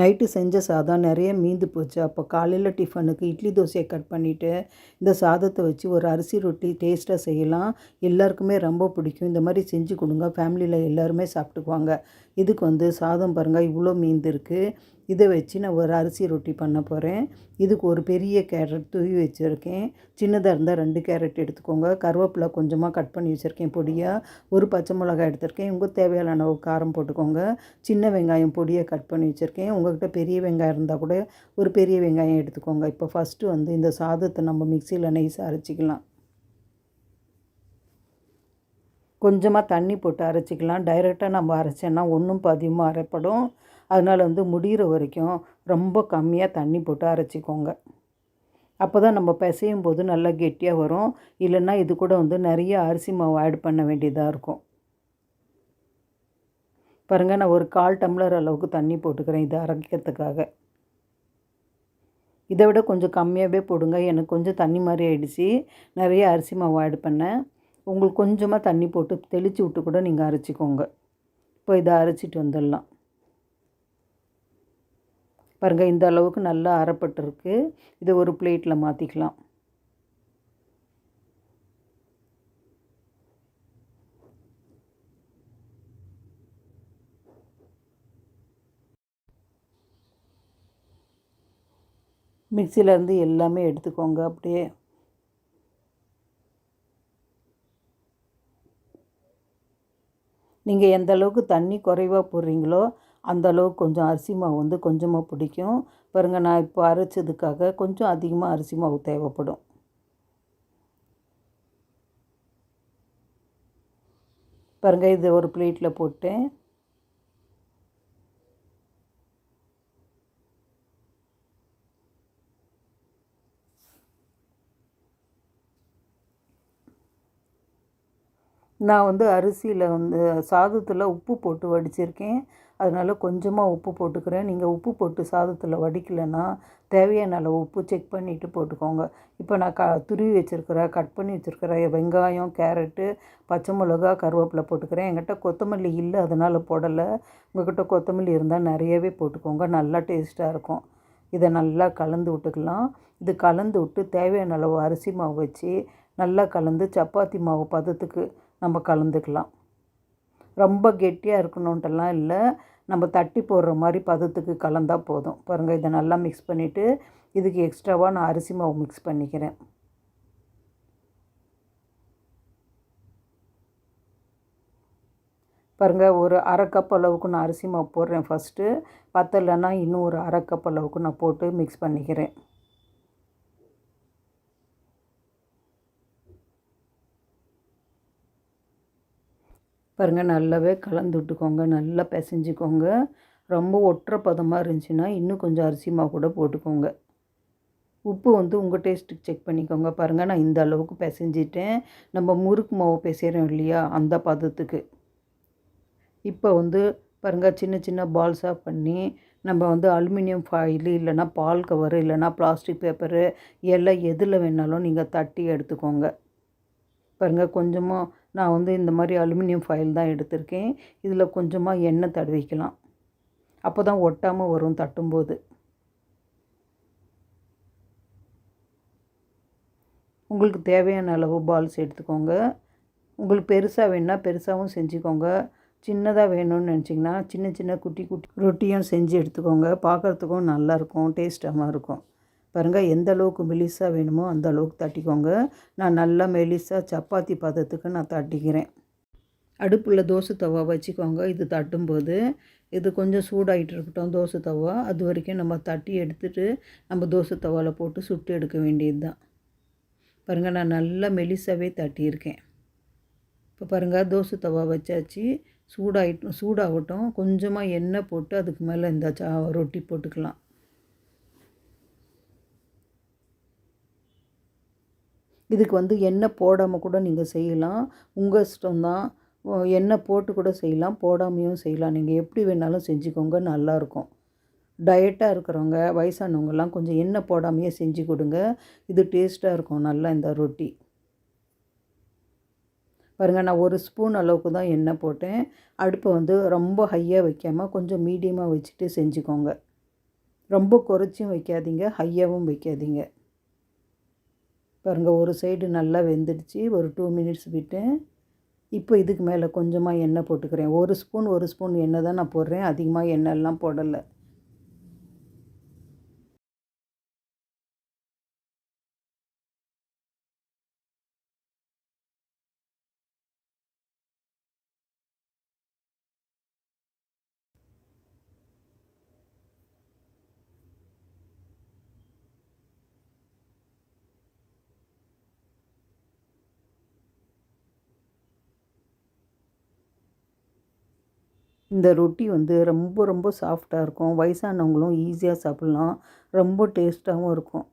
Night செஞ்ச சாதம் நிறைய மீந்து போச்சு. அப்போ காலையில் டிஃபனுக்கு இட்லி தோசையை கட் பண்ணிவிட்டு இந்த சாதத்தை வச்சு ஒரு அரிசி ரொட்டி டேஸ்ட்டாக செய்யலாம். எல்லாருக்குமே ரொம்ப பிடிக்கும். இந்த மாதிரி செஞ்சு கொடுங்க. ஃபேமிலியில் எல்லாருமே சாப்பிட்டுக்குவாங்க. இதுக்கு வந்து சாதம் பாருங்கள் இவ்வளோ மீந்து இருக்குது இதை வச்சு நான் ஒரு அரிசி ரொட்டி பண்ண போகிறேன் இதுக்கு ஒரு பெரிய கேரட் தூவி வச்சுருக்கேன். சின்னதாக இருந்தால் ரெண்டு கேரட் எடுத்துக்கோங்க. கருவேப்பிலை கொஞ்சமாக கட் பண்ணி வச்சுருக்கேன் பொடியாக ஒரு பச்சை மிளகாய் எடுத்திருக்கேன். உங்களுக்கு தேவையான அளவு காரம் போட்டுக்கோங்க. சின்ன வெங்காயம் பொடியை கட் பண்ணி வச்சுருக்கேன். உங்கள்கிட்ட பெரிய வெங்காயம் இருந்தால் கூட ஒரு பெரிய வெங்காயம் எடுத்துக்கோங்க. இப்போ ஃபஸ்ட்டு வந்து இந்த சாதத்தை நம்ம மிக்சியில் நைஸாக அரைச்சிக்கலாம். கொஞ்சமாக தண்ணி போட்டு அரைச்சிக்கலாம். டைரெக்டாக நம்ம அரைச்சோன்னா ஒன்றும் பதியமாக அரைப்படும். அதனால் வந்து முடிகிற வரைக்கும் ரொம்ப கம்மியாக தண்ணி போட்டு அரைச்சிக்கோங்க. அப்போ தான் நம்ம பிசையும் போது நல்லா கெட்டியாக வரும். இல்லைன்னா இது கூட வந்து நிறைய அரிசி மாவு ஆட் பண்ண வேண்டியதாக இருக்கும். பாருங்கள் நான் ஒரு கால் டம்ளர் அளவுக்கு தண்ணி போட்டுக்கிறேன் இதை அரைக்கிறதுக்காக. இதை விட கொஞ்சம் கம்மியாகவே போடுங்க. எனக்கு கொஞ்சம் தண்ணி மாதிரி ஆகிடுச்சி நிறைய அரிசி மாவு ஆட் பண்ணேன். உங்களுக்கு கொஞ்சமாக தண்ணி போட்டு தெளித்து விட்டு கூட நீங்கள் அரைச்சிக்கோங்க. இப்போ இதை அரைச்சிட்டு வந்துடலாம். பாருங்கள் இந்த அளவுக்கு நல்லா அரைப்பட்டிருக்கு. இதை ஒரு பிளேட்டில் மாற்றிக்கலாம் மிக்சியிலேருந்து எல்லாமே எடுத்துக்கோங்க அப்படியே. நீங்கள் எந்த அளவுக்கு தண்ணி குறைவாக போடுறீங்களோ அந்த அளவுக்கு கொஞ்சம் அரிசி மாவு வந்து கொஞ்சமாக பிடிக்கும். பாருங்கள் நான் இப்போ அரைச்சதுக்காக கொஞ்சம் அதிகமாக அரிசி மாவு தேவைப்படும். பாருங்கள் இது ஒரு பிளேட்டில் போட்டேன். நான் வந்து அரிசியில் வந்து சாதத்தில் உப்பு போட்டு வடிச்சிருக்கேன். அதனால் கொஞ்சமாக உப்பு போட்டுக்கிறேன். நீங்கள் உப்பு போட்டு சாதத்தில் வடிக்கலைன்னா தேவையான அளவு உப்பு செக் பண்ணிவிட்டு போட்டுக்கோங்க. இப்போ நான் க துருவி வச்சுருக்கிற கட் பண்ணி வச்சுருக்கிற வெங்காயம் கேரட்டு பச்சை மிளகா கருவேப்பிலை போட்டுக்கிறேன். என்கிட்ட கொத்தமல்லி இல்லை அதனால் போடலை. உங்கள்கிட்ட கொத்தமல்லி இருந்தால் நிறையவே போட்டுக்கோங்க. நல்லா டேஸ்ட்டாக இருக்கும். இதை நல்லா கலந்து விட்டுக்கலாம். இது கலந்து விட்டு தேவையான அளவு அரிசி மாவு வச்சு நல்லா கலந்து சப்பாத்தி மாவு பதத்துக்கு நம்ம கலந்துக்கலாம். ரொம்ப கெட்டியாக இருக்கணுன்ட்டெல்லாம் இல்லை. நம்ம தட்டி போடுற மாதிரி பதத்துக்கு கலந்தால் போதும். பாருங்கள் இதை நல்லா மிக்ஸ் பண்ணிவிட்டு இதுக்கு எக்ஸ்ட்ராவாக நான் அரிசி மாவு மிக்ஸ் பண்ணிக்கிறேன். பாருங்கள் ஒரு அரை கப் அளவுக்கு நான் அரிசி மாவு போடுறேன் ஃபஸ்ட்டு பத்தலைன்னா இன்னும் ஒரு அரை கப் அளவுக்கு நான் போட்டு மிக்ஸ் பண்ணிக்கிறேன். பாருங்கள் நல்லாவே கலந்து விட்டுக்கோங்க நல்லா பிசைஞ்சிக்கோங்க. ரொம்ப ஒற்றை பதமாக இருந்துச்சுன்னா இன்னும் கொஞ்சம் அரிசி மாவு கூட போட்டுக்கோங்க. உப்பு வந்து உங்கள் டேஸ்ட்டுக்கு செக் பண்ணிக்கோங்க. பாருங்கள் நான் இந்த அளவுக்கு பிசைஞ்சிட்டேன். நம்ம முறுக்கு மாவு பிசைகிறோம் இல்லையா அந்த பதத்துக்கு. இப்போ வந்து பாருங்கள் சின்ன சின்ன பால்ஸாக பண்ணி நம்ம வந்து அலுமினியம் ஃபாயில் இல்லைன்னா பால் கவரு இல்லைன்னா பிளாஸ்டிக் பேப்பரு எல்லாம் எதில் வேணாலும் நீங்கள் தட்டி எடுத்துக்கோங்க. பாருங்கள் கொஞ்சமாக நான் வந்து இந்த மாதிரி அலுமினியம் ஃபைல் தான் எடுத்திருக்கேன். இதில் கொஞ்சமாக எண்ணெய் தடவிக்கலாம். அப்போ தான் ஒட்டாமல் வரும் தட்டும்போது. உங்களுக்கு தேவையான அளவு பால்ஸ் எடுத்துக்கோங்க. உங்களுக்கு பெருசாக வேணுன்னா பெருசாகவும் செஞ்சுக்கோங்க. சின்னதாக வேணும்னு நினச்சிங்கன்னா சின்ன சின்ன குட்டி குட்டி ரொட்டியும் செஞ்சு எடுத்துக்கோங்க. பார்க்குறதுக்கும் நல்லாயிருக்கும் டேஸ்ட்டாகவும் இருக்கும். பாருங்கள் எந்த அளவுக்கு மெலிசாக வேணுமோ அந்த அளவுக்கு தட்டிக்கோங்க. நான் நல்லா மெலிசாக சப்பாத்தி பதத்துக்கு நான் தட்டிக்கிறேன். அடுப்பில் தோசை தவா வச்சுக்கோங்க. இது தட்டும்போது இது கொஞ்சம் சூடாகிட்டு இருக்கட்டும் தோசை தவா. அது வரைக்கும் நம்ம தட்டி எடுத்துகிட்டு நம்ம தோசை தவாவில் போட்டு சுட்டு எடுக்க வேண்டியது தான் பாருங்கள் நான் நல்லா மெலிசாவே தட்டியிருக்கேன். இப்போ பாருங்கள் தோசை தவா வச்சாச்சு. சூடாகிட்டும் சூடாகட்டும். கொஞ்சமாக எண்ணெய் போட்டு அதுக்கு மேலே இந்த சா ரொட்டி போட்டுக்கலாம். இதுக்கு வந்து எண்ணெய் போடாமல் கூட நீங்கள் செய்யலாம். உங்கள் இஷ்டம்தான். எண்ணெய் போட்டு கூட செய்யலாம். போடாமையும் செய்யலாம். நீங்கள் எப்படி வேணாலும் செஞ்சுக்கோங்க. நல்லாயிருக்கும் டயட்டாக இருக்கிறவங்க வயசானவங்கெல்லாம் கொஞ்சம் எண்ணெய் போடாமையே செஞ்சு கொடுங்க. இது டேஸ்ட்டாக இருக்கும். நல்லா இந்த ரொட்டி. பாருங்கள் நான் ஒரு ஸ்பூன் அளவுக்கு தான் எண்ணெய் போட்டேன். அடுப்பை வந்து ரொம்ப ஹையாக வைக்காமல் கொஞ்சம் மீடியமாக வச்சுட்டு செஞ்சுக்கோங்க. ரொம்ப குறைச்சும் வைக்காதீங்க. ஹையாகவும் வைக்காதீங்க. பாருங்கள் ஒரு சைடு நல்லா வெந்துடுச்சு. ஒரு டூ மினிட்ஸ் விட்டு இப்போ இதுக்கு மேலே கொஞ்சமாக எண்ணெய் போட்டுக்கிறேன். ஒரு ஸ்பூன் ஒரு ஸ்பூன் எண்ணெய் தான் நான் போடுறேன். அதிகமாக எண்ணெய்லாம் போடலை. இந்த ரொட்டி வந்து ரொம்ப ரொம்ப சாஃப்டாக இருக்கும். வயசானவங்களும் ஈஸியாக சாப்பிட்லாம். ரொம்ப டேஸ்ட்டாகவும் இருக்கும்.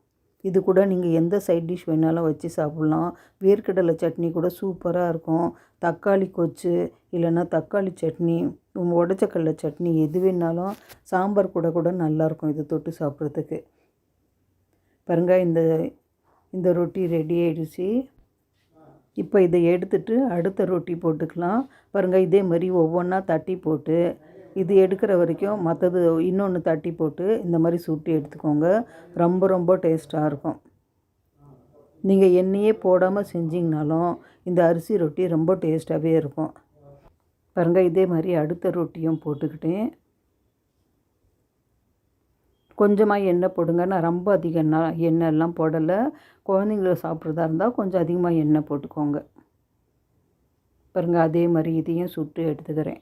இது கூட நீங்கள் எந்த சைட் டிஷ் வேணாலும் வச்சு சாப்பிட்லாம். வேர்க்கடலை சட்னி கூட சூப்பராக இருக்கும். தக்காளி கொச்சு இல்லைன்னா தக்காளி சட்னி உடச்சக்கடலை சட்னி எது வேணாலும் சாம்பார் கூட கூட நல்லாயிருக்கும் இது தொட்டு சாப்பிட்றதுக்கு. பாருங்க இந்த இந்த ரொட்டி ரெடி ஆயிடுச்சு. இப்போ இதை எடுத்துட்டு அடுத்த ரொட்டி போட்டுக்கலாம். பாருங்கள் இதே மாதிரி ஒவ்வொன்றா தட்டி போட்டு இது எடுக்கிற வரைக்கும் மற்றது இன்னொன்று தட்டி போட்டு இந்த மாதிரி சுட்டி எடுத்துக்கோங்க. ரொம்ப ரொம்ப டேஸ்ட்டாக இருக்கும். நீங்கள் எண்ணெயே போடாமல் செஞ்சிங்கனாலும் இந்த அரிசி ரொட்டி ரொம்ப டேஸ்ட்டாகவே இருக்கும். பாருங்கள் இதே மாதிரி அடுத்த ரொட்டியும் போட்டுக்கிட்டேன். கொஞ்சமாக எண்ணெய் போடுங்க. நான் ரொம்ப அதிக எண்ணெய் எண்ணெய்லாம் போடலை. குழந்தைங்கள சாப்பிட்றதா இருந்தால் கொஞ்சம் அதிகமாக எண்ணெய் போட்டுக்கோங்க. பாருங்கள் அதே மாதிரி இதையும் சுட்டு எடுத்துக்கிறேன்.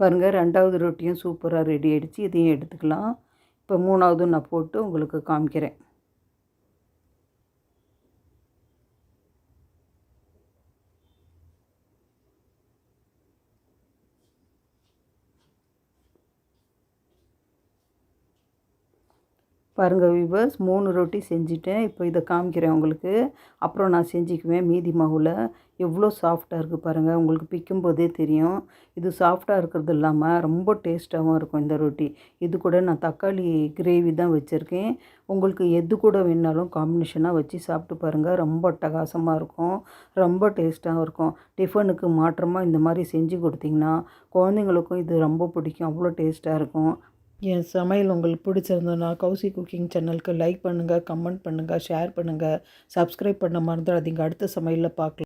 பாருங்கள் ரெண்டாவது ரொட்டியும் சூப்பராக ரெடி ஆகிடுச்சு இதையும் எடுத்துக்கலாம். இப்போ மூணாவது நான் போட்டு உங்களுக்கு காமிக்கிறேன். பாருங்கள் விவர்ஸ் மூணு ரொட்டி செஞ்சுட்டேன். இப்போ இதை காமிக்கிறேன் உங்களுக்கு. அப்புறம் நான் செஞ்சுக்குவேன் மீதி மாவில். எவ்வளோ சாஃப்டாக இருக்குது பாருங்கள் உங்களுக்கு பிக்கும் போதே தெரியும். இது சாஃப்டாக இருக்கிறது இல்லாமல் ரொம்ப டேஸ்ட்டாகவும் இருக்கும் இந்த ரொட்டி. இது கூட நான் தக்காளி கிரேவி தான் வச்சுருக்கேன். உங்களுக்கு எது கூட வேணாலும் காம்பினேஷனாக வச்சு சாப்பிட்டு பாருங்கள் ரொம்ப அட்டகாசமாக இருக்கும். ரொம்ப டேஸ்ட்டாகவும் இருக்கும். டிஃபனுக்கு மாற்றமாக இந்த மாதிரி செஞ்சு கொடுத்தீங்கன்னா குழந்தைங்களுக்கும் இது ரொம்ப பிடிக்கும். அவ்வளோ டேஸ்ட்டாக இருக்கும். என் சமையல் உங்களுக்கு பிடிச்சிருந்ததுன்னா கௌசி குக்கிங் சேனலுக்கு லைக் பண்ணுங்கள் கமெண்ட் பண்ணுங்கள் ஷேர் பண்ணுங்கள் சப்ஸ்கிரைப் பண்ண மறந்துடாதீங்க. அடுத்த சமையலில் பார்க்கலாம்.